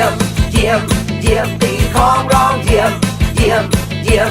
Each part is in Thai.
ยี่ยม เยี่ยม เยี่ยมตีของร้องเยี่ยม เยี่ยม เยี่ยม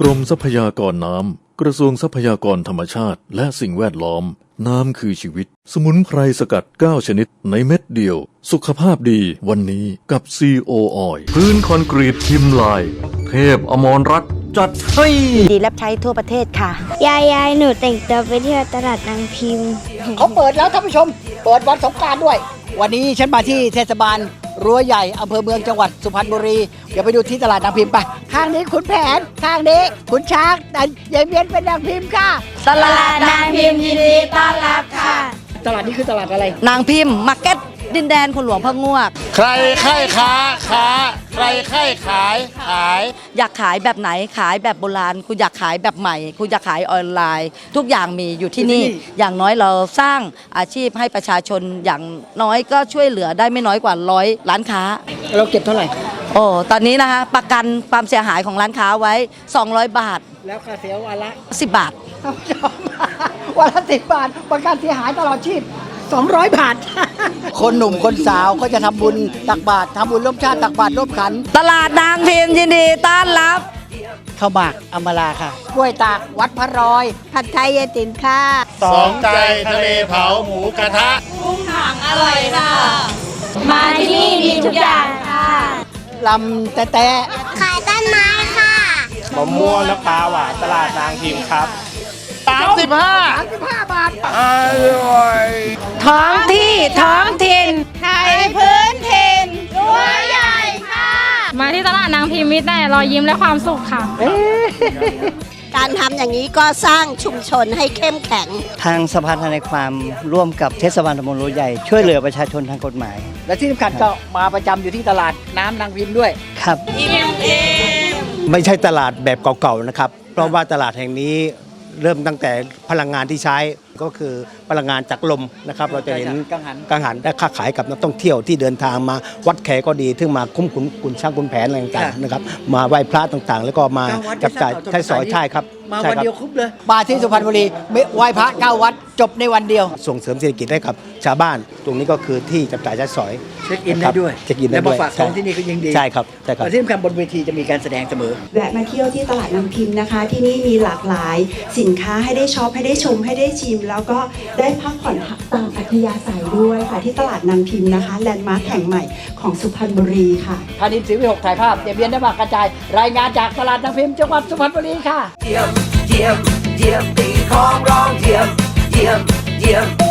กรมทรัพยากรน้ำ กระทรวงทรัพยากรธรรมชาติ และสิ่งแวดล้อม น้ำคือชีวิต สมุนไพรสกัด 9 ชนิดในเม็ดเดียว สุขภาพดีวันนี้กับ CO Oil พื้นคอนกรีตพิมพ์ลาย เทพอมรรัตน์จัดให้ ดีรับใช้ทั่วประเทศค่ะ ยายยายหนูแต่งตัวไปเที่ยวตลาดนางพิมพ์ เขาเปิดแล้วท่านผู้ชม เปิดวันสงกรารด้วย วันนี้ฉันมาที่เทศบาล รั้วใหญ่อำเภอเมืองจังหวัดสุพรรณบุรี เดี๋ยวไปดูที่ตลาดนางพิมพ์ไปข้างนี้ขุนแผนข้างนี้ขุนช้างแต่ยายเมียนเป็นนางพิมพ์ค่ะ ตลาดนางพิมพ์ยินดีต้อนรับค่ะ ตลาดนี้คือตลาดอะไร นางพิมพ์มาร์เก็ตดินแดนคนหลวงพระงวก ใครใครค้าค้าใครใครขายขาย อยากขายแบบไหนขายแบบโบราณ คุณอยากขายแบบใหม่ คุณอยากขายออนไลน์ ทุกอย่างมีอยู่ที่นี่ อยู่ที่นี่ อย่างน้อยเราสร้างอาชีพให้ประชาชนอย่างน้อยก็ช่วยเหลือได้ไม่น้อยกว่าร้อยร้านค้า เราเก็บเท่าไหร่ โอ้ตอนนี้นะคะประกันความเสียหายของร้านค้าไว้ 200 บาท แล้วค่าเสียวันละ 10 บาทท่านผู้ชม วันละสิบบาท ประกันเสียหายตลอดชีพ 200 บาท คนหนุ่มคนสาวก็จะทำบุญตักบาตรทำบุญร่วมชาติตักบาตรร่วมขัน ตลาดนางพิมพ์ยินดีต้อนรับ ข้าวหมากอมราค่ะกล้วยตากวัดพระรอย ผัดไทยยายติ๋มค่ะ สองใจทะเลเผาหมูกระทะมาที่นี่มีทุกอย่างค่ะ ลำแต่แต่ขายต้นไม้ค่ะ มะม่วงน้ำปลาหวานตลาดนางพิมพ์ครับ 35 35 บาทอร่อยท้องที่ท้องถิ่นไทยพื้นถิ่นรั้วใหญ่ค่ะ มาที่ตลาดนางพิมพ์มิตรได้รอยยิ้มและความสุขค่ะ การทำอย่างนี้ก็สร้างชุมชนให้เข้มแข็ง ทางสภาทนายความร่วมกับเทศบาลตำบลรั้วใหญ่ ช่วยเหลือประชาชนทางกฎหมาย และที่สำคัญก็มาประจำอยู่ที่ตลาดน้ำนางพิมพ์ด้วย ครับไม่ใช่ตลาดแบบเก่าๆนะครับ เพราะว่าตลาดแห่งนี้ เริ่มตั้งแต่พลังงานที่ใช้ ก็คือพลังงานจากลมนะครับ เราจะเห็นกังหันกังหันและค้าขายกับนักท่องเที่ยวที่เดินทางมาวัดแขก็ดีถึงมาคุ้มขุนขุนช่างขุนแผนอะไรต่างๆนะครับมาไหว้พระต่างๆ แล้วก็มาเก้าวัดจับจ่ายที่ใช้สอยสร้างต่อใช่ครับมาใช่วันครับเดียวครบเลยมาที่สุพรรณบุรีไม่ไหว้พระเก้าวัดจบในวันเดียว ส่งเสริมเศรษฐกิจให้กับชาวบ้าน ตรงนี้ก็คือที่จับจ่ายใช้สอยเช็คอินได้ด้วยเช็คอินได้แล้วด้มาวยฝากท้องที่นี่ก็ยิ่งดีใช่ครับใช่ครับและที่สำคัญบนเวทีจะมีการแสดงเสมอแวะมาเที่ยวที่ตลาดน้ำพิมพ์นะคะ ที่นี่มีหลากหลายสินค้าให้ได้ช็อปให้ได้ชมให้ได้ชิมแล้วก็ได้พักผ่อนตามอัธยาศัยด้วยค่ะ ที่ตลาดน้ำพิมพ์นะคะ แลนด์มาร์คแห่งใหม่ของสุพรรณบุรีค่ะธานินทร์ศรีวิหกถ่ายภาพเดเบียนได้มากกระจาย รายงานจากตลาดนางพิมพ์จังหวัดสุพรรณบุรีค่ะเยี่ยมเยี่ยมเยี่ยมตีของร้องเยี่ยมเยี่ยมเยี่ยม